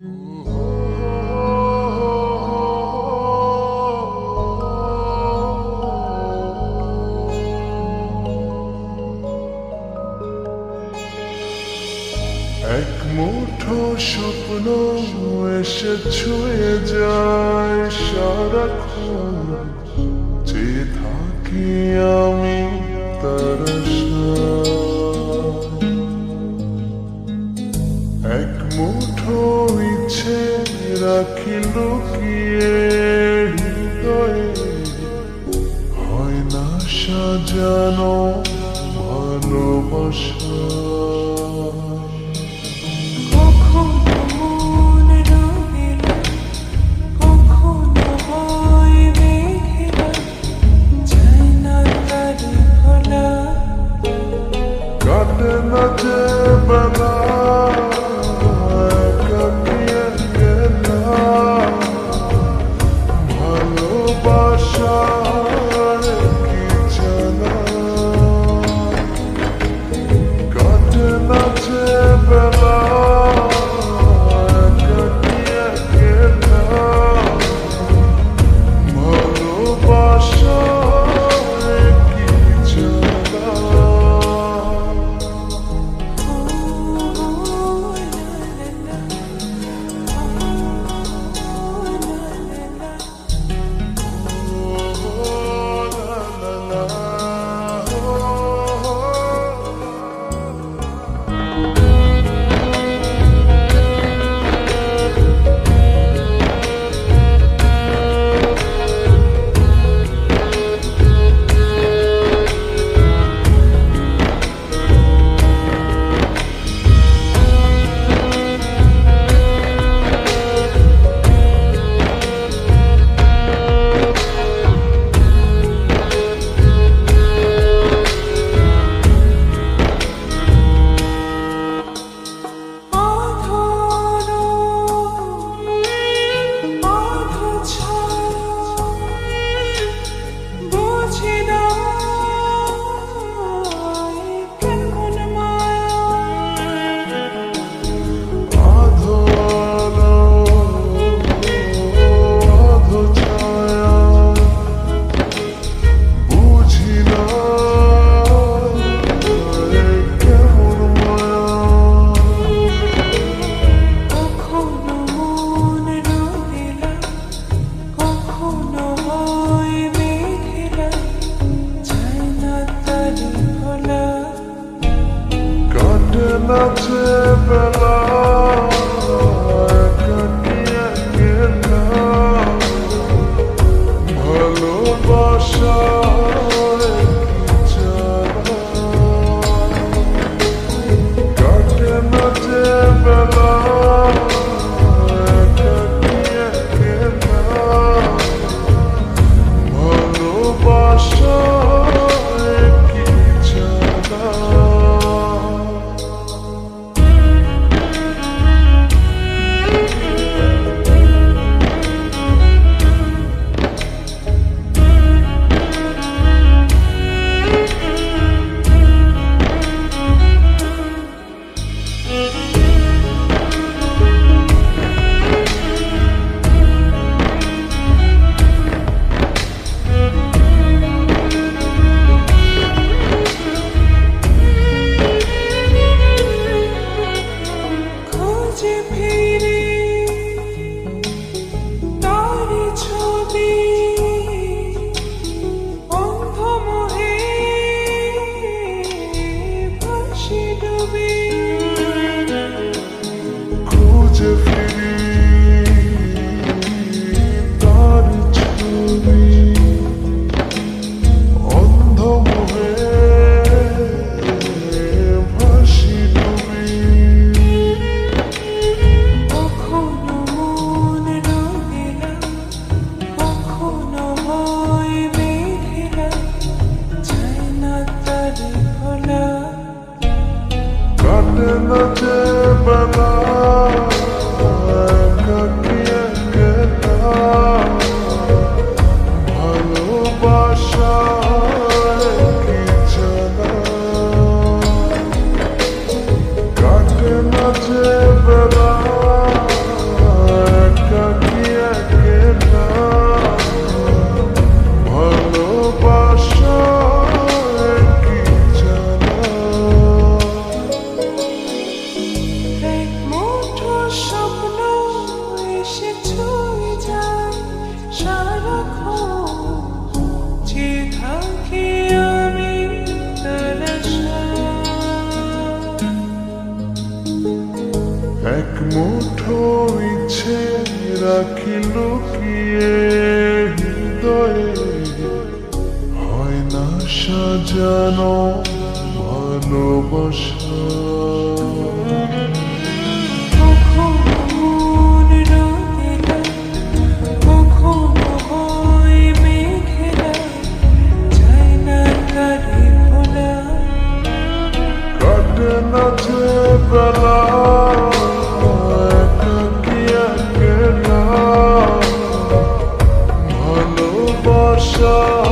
এক মুঠো স্বপ্ন এসে ছুঁয়ে যায় সারাক্ষণ যে থাকি আমি তার লুকিয়ে হৃদয়ে হয় না সাজানো ভালোবাসা। এক মুঠো ইচ্ছে রাখি লুকিয়ে হৃদয়ে। হয় না সাজানো ভালোবাসা। go.